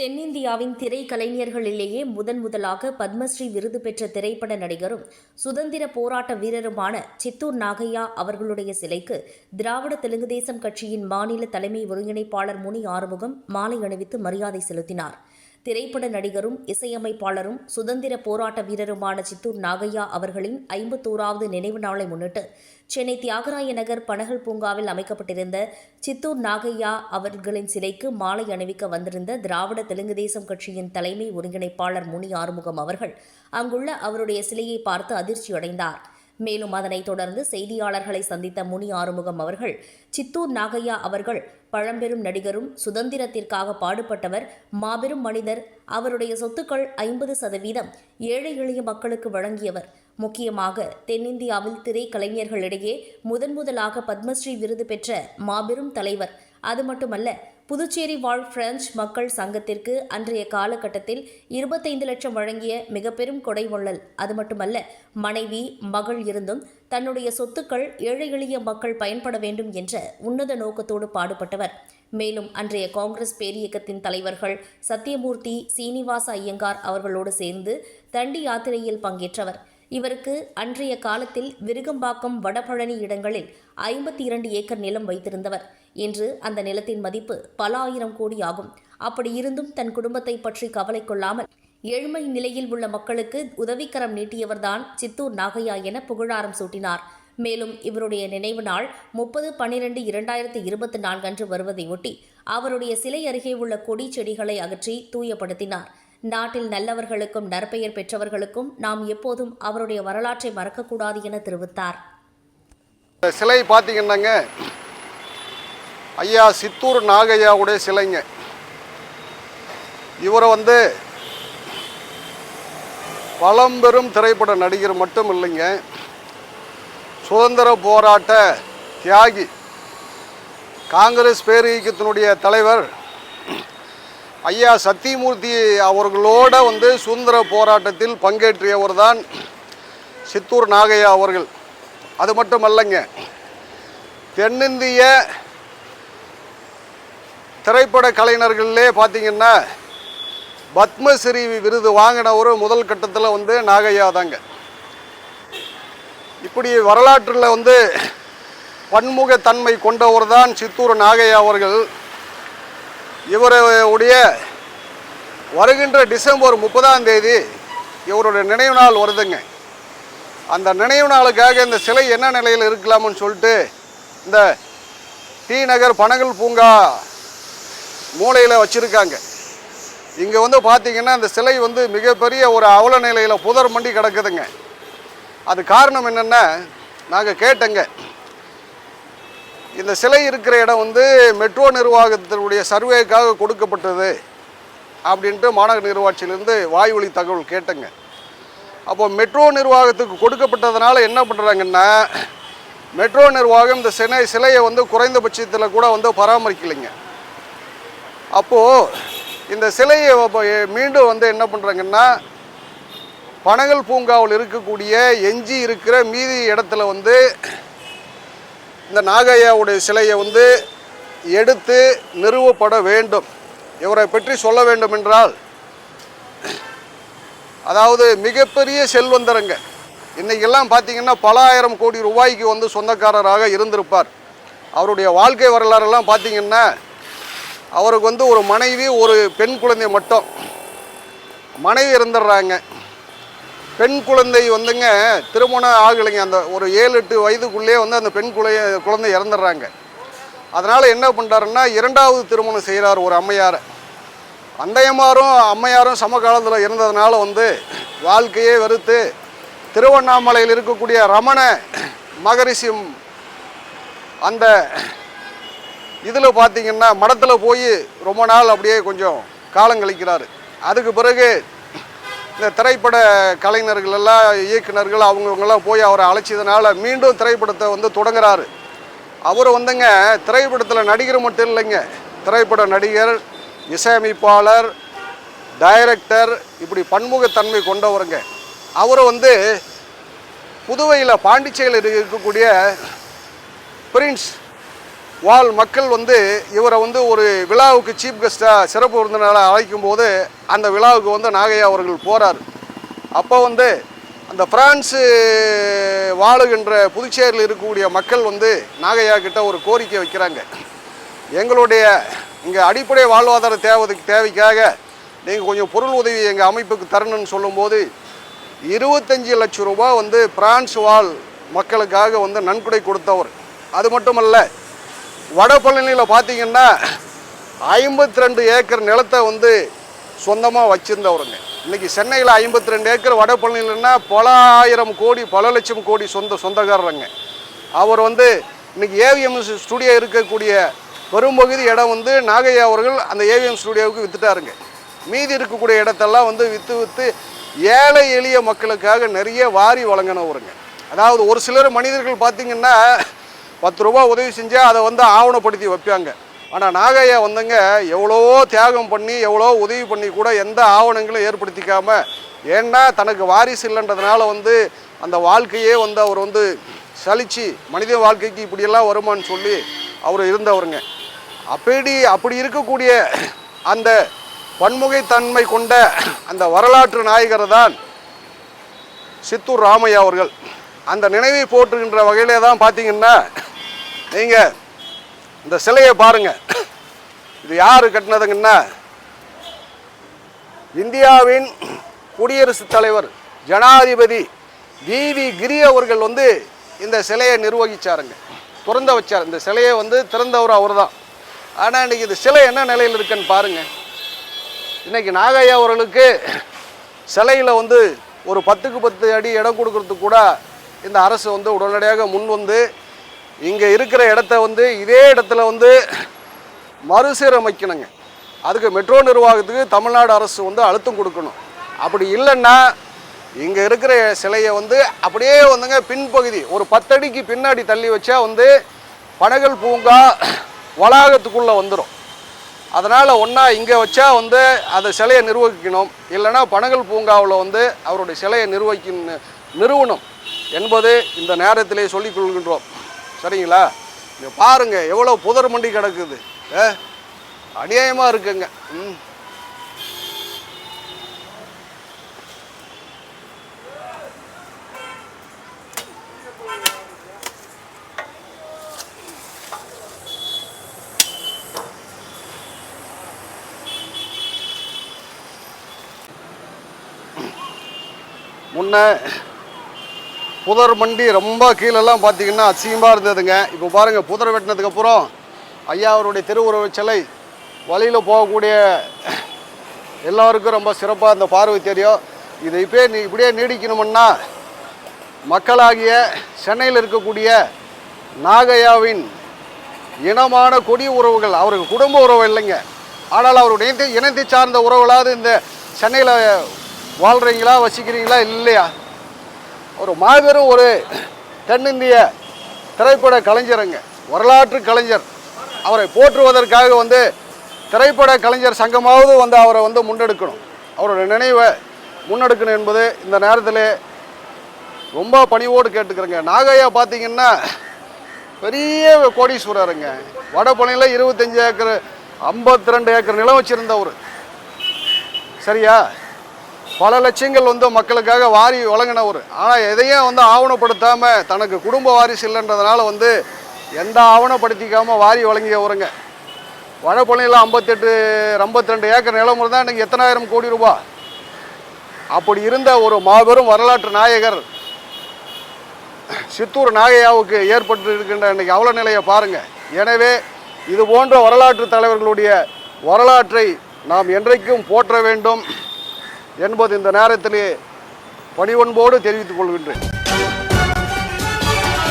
தென்னிந்தியாவின் திரைக்கலைஞர்களிலேயே முதன் முதலாக பத்மஸ்ரீ விருது பெற்ற திரைப்பட நடிகரும் சுதந்திர போராட்ட வீரருமான சித்தூர் நாகையா அவர்களுடைய சிலைக்கு திராவிட தெலுங்கு தேசம் கட்சியின் மாநில தலைமை ஒருங்கிணைப்பாளர் முனி ஆறுமுகம் மாலை அணிவித்து மரியாதை செலுத்தினார். திரைப்பட நடிகரும் இசையமைப்பாளரும் சுதந்திர போராட்ட வீரருமான சித்தூர் நாகையா அவர்களின் ஐம்பத்தோராவது நினைவு நாளை முன்னிட்டு சென்னை தியாகராய நகர் பனகல் பூங்காவில் அமைக்கப்பட்டிருந்த சித்தூர் நாகையா அவர்களின் சிலைக்கு மாலை அணிவிக்க வந்திருந்த திராவிட தெலுங்கு தேசம் கட்சியின் தலைமை ஒருங்கிணைப்பாளர் முனி ஆறுமுகம் அவர்கள் அங்குள்ள அவருடைய சிலையை பார்த்து அதிர்ச்சியடைந்தார். மேலும் அதனைத் தொடர்ந்து செய்தியாளர்களை சந்தித்த முனி ஆறுமுகம் அவர்கள் சித்தூர் நாகையா அவர்கள் பழம்பெரும் நடிகரும் சுதந்திரத்திற்காக பாடுபட்டவர் மாபெரும் மனிதர் அவருடைய சொத்துக்கள் ஐம்பது சதவீதம் ஏழை எளிய மக்களுக்கு வழங்கியவர். முக்கியமாக தென்னிந்தியாவில் திரைக்கலைஞர்களிடையே முதன் முதலாக பத்மஸ்ரீ விருது பெற்ற மாபெரும் தலைவர். அது மட்டுமல்ல புதுச்சேரி வாழ் பிரெஞ்சு மக்கள் சங்கத்திற்கு அன்றைய காலகட்டத்தில் இருபத்தைந்து லட்சம் வழங்கிய மிக பெரும் கொடை வள்ளல். அது மட்டுமல்ல மனைவி மகள் இருந்தும் தன்னுடைய சொத்துக்கள் ஏழை எளிய மக்கள் பயன்பட வேண்டும் என்ற உன்னத நோக்கத்தோடு பாடுபட்டவர். மேலும் அன்றைய காங்கிரஸ் பேரியக்கத்தின் தலைவர்கள் சத்தியமூர்த்தி சீனிவாச ஐயங்கார் அவர்களோடு சேர்ந்து தண்டி யாத்திரையில் பங்கேற்றவர். இவருக்கு அன்றைய காலத்தில் விருகம்பாக்கம் வடபழனி இடங்களில் ஐம்பத்தி இரண்டு ஏக்கர் நிலம் வைத்திருந்தவர். இன்று அந்த நிலத்தின் மதிப்பு பல ஆயிரம் கோடி ஆகும். அப்படி இருந்தும் தன் குடும்பத்தை பற்றி கவலை கொள்ளாமல் ஏழ்மை நிலையில் உள்ள மக்களுக்கு உதவிக்கரம் நீட்டியவர்தான் சித்தூர் நாகையா என புகழாரம் சூட்டினார். மேலும் இவருடைய நினைவு நாள் முப்பது பன்னிரண்டு இரண்டாயிரத்தி இருபத்தி நான்கு அன்று வருவதையொட்டி அவருடைய சிலை அருகே உள்ள கொடி செடிகளை அகற்றி தூயப்படுத்தினார். நாட்டில் நல்லவர்களுக்கும் நற்பெயர் பெற்றவர்களுக்கும் நாம் எப்போதும் அவருடைய வரலாற்றை மறக்கக்கூடாது என தெரிவித்தார். இந்த சிலை பார்த்தீங்கன்னாங்க ஐயா சித்தூர் நாகையாவுடைய சிலைங்க. இவரை வந்து பழம்பெரும் திரைப்பட நடிகர் மட்டும் இல்லைங்க சுதந்திர போராட்ட தியாகி காங்கிரஸ் பேரியக்கத்தினுடைய தலைவர் ஐயா சத்தியமூர்த்தி அவர்களோட வந்து சுதந்திர போராட்டத்தில் பங்கேற்றியவர் தான் சித்தூர் நாகையா அவர்கள். அது மட்டும் அல்லங்க தென்னிந்திய திரைப்பட கலைஞர்கள்லே பார்த்தீங்கன்னா பத்மஸ்ரீ விருது வாங்கினவர் முதல் கட்டத்தில் வந்து நாகையா தாங்க. இப்படி வரலாற்றில் வந்து பன்முகத்தன்மை கொண்டவர் தான் சித்தூர் நாகையா அவர்கள். இவருடைய வருகின்ற டிசம்பர் முப்பதாம் தேதி இவருடைய நினைவு நாள் வருதுங்க. அந்த நினைவு நாளுக்காக இந்த சிலை என்ன நிலையில் இருக்கலாம்னு சொல்லிட்டு இந்த டி நகர் பனகல் பூங்கா மூலையில் வச்சுருக்காங்க. இங்கே வந்து பார்த்தீங்கன்னா அந்த சிலை வந்து மிகப்பெரிய ஒரு அவல நிலையில் புதர் மண்டி கிடக்குதுங்க. அது காரணம் என்னென்னா நாங்கள் கேட்டங்க. இந்த சிலை இருக்கிற இடம் வந்து மெட்ரோ நிர்வாகத்தினுடைய சர்வேக்காக கொடுக்கப்பட்டது அப்படின்ட்டு மாநகர நிர்வாகத்திலிருந்து வாய்வழி தகவல் கேட்டேங்க. அப்போ மெட்ரோ நிர்வாகத்துக்கு கொடுக்கப்பட்டதுனால என்ன பண்ணுறாங்கன்னா மெட்ரோ நிர்வாகம் இந்த சிலை சிலையை வந்து குறைந்தபட்சத்தில் கூட வந்து பராமரிக்கலைங்க. அப்போது இந்த சிலையை மீண்டும் வந்து என்ன பண்ணுறாங்கன்னா பனகல் பூங்காவில் இருக்கக்கூடிய எஞ்சி இருக்கிற மீதி இடத்துல வந்து இந்த நாகையாவுடைய சிலையை வந்து எடுத்து நிறுவப்பட வேண்டும். இவரை பற்றி சொல்ல வேண்டும் என்றால் அதாவது மிகப்பெரிய செல்வந்தரங்க. இன்றைக்கெல்லாம் பார்த்தீங்கன்னா பல ஆயிரம் கோடி ரூபாய்க்கு வந்து சொந்தக்காரராக இருந்திருப்பார். அவருடைய வாழ்க்கை வரலாறெல்லாம் பார்த்தீங்கன்னா அவருக்கு வந்து ஒரு மனைவி ஒரு பெண் குழந்தை மட்டும். மனைவி இருந்துடுறாங்க. பெண் குழந்தை வந்துங்க திருமணம் ஆகலைங்க. அந்த ஒரு ஏழு எட்டு வயதுக்குள்ளேயே வந்து அந்த பெண் குழந்தை குழந்தை இறந்துடுறாங்க. அதனால் என்ன பண்ணுறாருன்னா இரண்டாவது திருமணம் செய்கிறார் ஒரு அம்மையாரை. அந்தையமாரும் அம்மையாரும் சமகாலத்தில் இருந்ததுனால வந்து வாழ்க்கையே வெறுத்து திருவண்ணாமலையில் இருக்கக்கூடிய ரமண மகரிஷி அந்த இதில் பார்த்தீங்கன்னா மடத்தில் போய் ரொம்ப நாள் அப்படியே கொஞ்சம் காலம் கழிக்கிறாரு. அதுக்கு பிறகு இந்த திரைப்பட கலைஞர்கள் எல்லாம் இயக்குனர்கள் அவங்கவுங்கெல்லாம் போய் அவரை அழைச்சதுனால மீண்டும் திரைப்படத்தை வந்து தொடங்குறாரு. அவர் வந்துங்க திரைப்படத்தில் நடிகர் மட்டும் இல்லைங்க. திரைப்பட நடிகர் இசையமைப்பாளர் டைரக்டர் இப்படி பன்முகத்தன்மை கொண்டவருங்க. அவர் வந்து புதுவையில் பாண்டிச்சேரியில் இருக்கக்கூடிய பிரின்ஸ் வாழ் மக்கள் வந்து இவரை வந்து ஒரு விழாவுக்கு சீஃப் கெஸ்ட்டாக சிறப்பு விருந்தினராக அழைக்கும் போது அந்த விழாவுக்கு வந்து நாகையா அவர்கள் போகிறார் அப்போ வந்து அந்த பிரான்ஸு வாழுகின்ற புதுச்சேரியில் இருக்கக்கூடிய மக்கள் வந்து நாகையா கிட்ட ஒரு கோரிக்கை வைக்கிறாங்க. எங்களுடைய இங்கே அடிப்படை வாழ்வாதார தேவைக்கு தேவைக்காக நீங்கள் கொஞ்சம் பொருள் உதவி எங்கள் அமைப்புக்கு தரணும்னு சொல்லும்போது இருபத்தஞ்சி லட்சம் ரூபாய் வந்து பிரான்ஸ் வாழ் மக்களுக்காக வந்து நன்கொடை கொடுத்தவர். அது மட்டுமல்ல வடபழனியில் பார்த்தீங்கன்னா ஐம்பத்தி ரெண்டு ஏக்கர் நிலத்தை வந்து சொந்தமாக வச்சுருந்தவருங்க. இன்றைக்கி சென்னையில் ஐம்பத்தி ரெண்டு ஏக்கர் வடபழனியிலன்னா பல ஆயிரம் கோடி பல லட்சம் கோடி சொந்த சொந்தக்காரருங்க. அவர் வந்து இன்றைக்கி ஏவிஎம் ஸ்டுடியோ இருக்கக்கூடிய பெரும்பகுதி இடம் வந்து நாகையா அவர்கள் அந்த ஏவிஎம் ஸ்டுடியோவுக்கு வித்துட்டாருங்க. மீதி இருக்கக்கூடிய இடத்தெல்லாம் வந்து விற்று விற்று ஏழை எளிய மக்களுக்காக நிறைய வாரி வழங்கினவருங்க. அதாவது ஒரு சிலர் மனிதர்கள் பார்த்தீங்கன்னா பத்து ரூபா உதவி செஞ்சால் அதை வந்து ஆவணப்படுத்தி வைப்பாங்க. ஆனால் நாகையா வந்துங்க எவ்வளவோ தியாகம் பண்ணி எவ்வளோ உதவி பண்ணி கூட எந்த ஆவணங்களும் ஏற்படுத்திக்காம ஏன்னா தனக்கு வாரிசு இல்லைன்றதுனால வந்து அந்த வாழ்க்கையே வந்து அவர் வந்து சலிச்சு மனித வாழ்க்கைக்கு இப்படியெல்லாம் வருமான்னு சொல்லி அவர் இருந்தவருங்க. அப்படி அப்படி இருக்கக்கூடிய அந்த பன்முகைத்தன்மை கொண்ட அந்த வரலாற்று நாயகர் தான் சித்தூர் ராமையா அவர்கள். அந்த நினைவை போற்றுகின்ற வகையிலே தான் பார்த்தீங்கன்னா நீங்கள் இந்த சிலையை பாருங்க. இது யார் கட்டினதுங்கன்னா இந்தியாவின் குடியரசுத் தலைவர் ஜனாதிபதி விவி கிரி அவர்கள் வந்து இந்த சிலையை நிர்வகிச்சாருங்க. திறந்த வச்சார். இந்த சிலையை வந்து திறந்தவர் அவர் தான் ஆனால் இன்னைக்கு இந்த சிலை என்ன நிலையில் இருக்குன்னு பாருங்கள் இன்றைக்கி நாகையா அவர்களுக்கு சிலையில் வந்து ஒரு பத்துக்கு பத்து அடி இடம் கொடுக்கறதுக்கு கூட இந்த அரசு வந்து உடனடியாக முன் வந்து இங்கே இருக்கிற இடத்த வந்து இதே இடத்துல வந்து மறுசீரமைக்கணுங்க. அதுக்கு மெட்ரோ நிர்வாகத்துக்கு தமிழ்நாடு அரசு வந்து அழுத்தம் கொடுக்கணும். அப்படி இல்லைன்னா இங்கே இருக்கிற சிலையை வந்து அப்படியே வந்துங்க பின்பகுதி ஒரு பத்தடிக்கு பின்னாடி தள்ளி வச்சா வந்து பனகல் பூங்கா வளாகத்துக்குள்ளே வந்துடும் அதனால் ஒன்றா இங்கே வச்சா வந்து அந்த சிலையை நிர்வகிக்கணும். இல்லைன்னா பனகல் பூங்காவில் வந்து அவருடைய சிலையை நிர்வகிக்க நிறுவனம் என்பது இந்த நேரத்திலே சொல்லிக் கொள்கின்றோம். சரிங்களா? நீங்கள் பாருங்கள் எவ்வளோ புதர் மண்டி கிடக்குது. ஏ அநியாயமாக இருக்குங்க. ம். முன்ன புதர் மண்டி ரொம்ப கீழெல்லாம் பார்த்தீங்கன்னா அசிங்கமாக இருந்ததுங்க. இப்போ பாருங்கள் புதர் வெட்டினதுக்கப்புறம் ஐயா அவருடைய திருவுருவ சிலை வழியில் போகக்கூடிய எல்லாருக்கும் ரொம்ப சிறப்பாக இந்த பார்வை தெரியும். இது இப்போ நீ இப்படியே நீடிக்கணுமுன்னா மக்களாகிய சென்னையில் இருக்கக்கூடிய நாகையாவின் இனமான கொடி உறவுகள் அவருக்கு குடும்ப உறவு இல்லைங்க. ஆனால் அவருடைய இனத்தை இனத்தை சார்ந்த உறவுகளாவது இந்த சென்னையில் வாழ்கிறீங்களா வசிக்கிறீங்களா இல்லையா? ஒரு மாபெரும் ஒரு தென்னிந்திய திரைப்பட கலைஞருங்க. வரலாற்று கலைஞர். அவரை போற்றுவதற்காக வந்து திரைப்பட கலைஞர் சங்கமாவது வந்து அவரை வந்து முன்னெடுக்கணும். அவரோட நினைவை முன்னெடுக்கணும் என்பது இந்த நேரத்தில் ரொம்ப பணிவோடு கேட்டுக்கிறேங்க. நாகையா பார்த்தீங்கன்னா பெரிய கோடீஸ்வரருங்க. வடபழனியில் இருபத்தஞ்சி ஏக்கர் ஐம்பத்தி ரெண்டு ஏக்கர் நிலம் வச்சுருந்தவர். சரியா? பல லட்சங்கள் வந்து மக்களுக்காக வாரி வழங்கினவர் ஆனால் எதையும் வந்து ஆவணப்படுத்தாமல் தனக்கு குடும்ப வாரிசு இல்லைன்றதுனால வந்து எந்த ஆவணப்படுத்திக்காமல் வாரி வழங்கியவருங்க வடபழனியில் ஐம்பத்தெட்டு ஐம்பத்தி ரெண்டு ஏக்கர் நிலம் இருந்தால் இன்றைக்கி எத்தனாயிரம் கோடி ரூபா. அப்படி இருந்த ஒரு மாபெரும் வரலாற்று நாயகர் சித்தூர் நாகையாவுக்கு ஏற்பட்டு இருக்கின்ற இன்றைக்கி அவல நிலையை பாருங்கள் எனவே இது போன்ற வரலாற்று தலைவர்களுடைய வரலாற்றை நாம் என்றைக்கும் போற்ற வேண்டும். என்பது இந்த நேரத்திலே பணிவன்போடு தெரிவித்துக் கொள்கின்றேன்.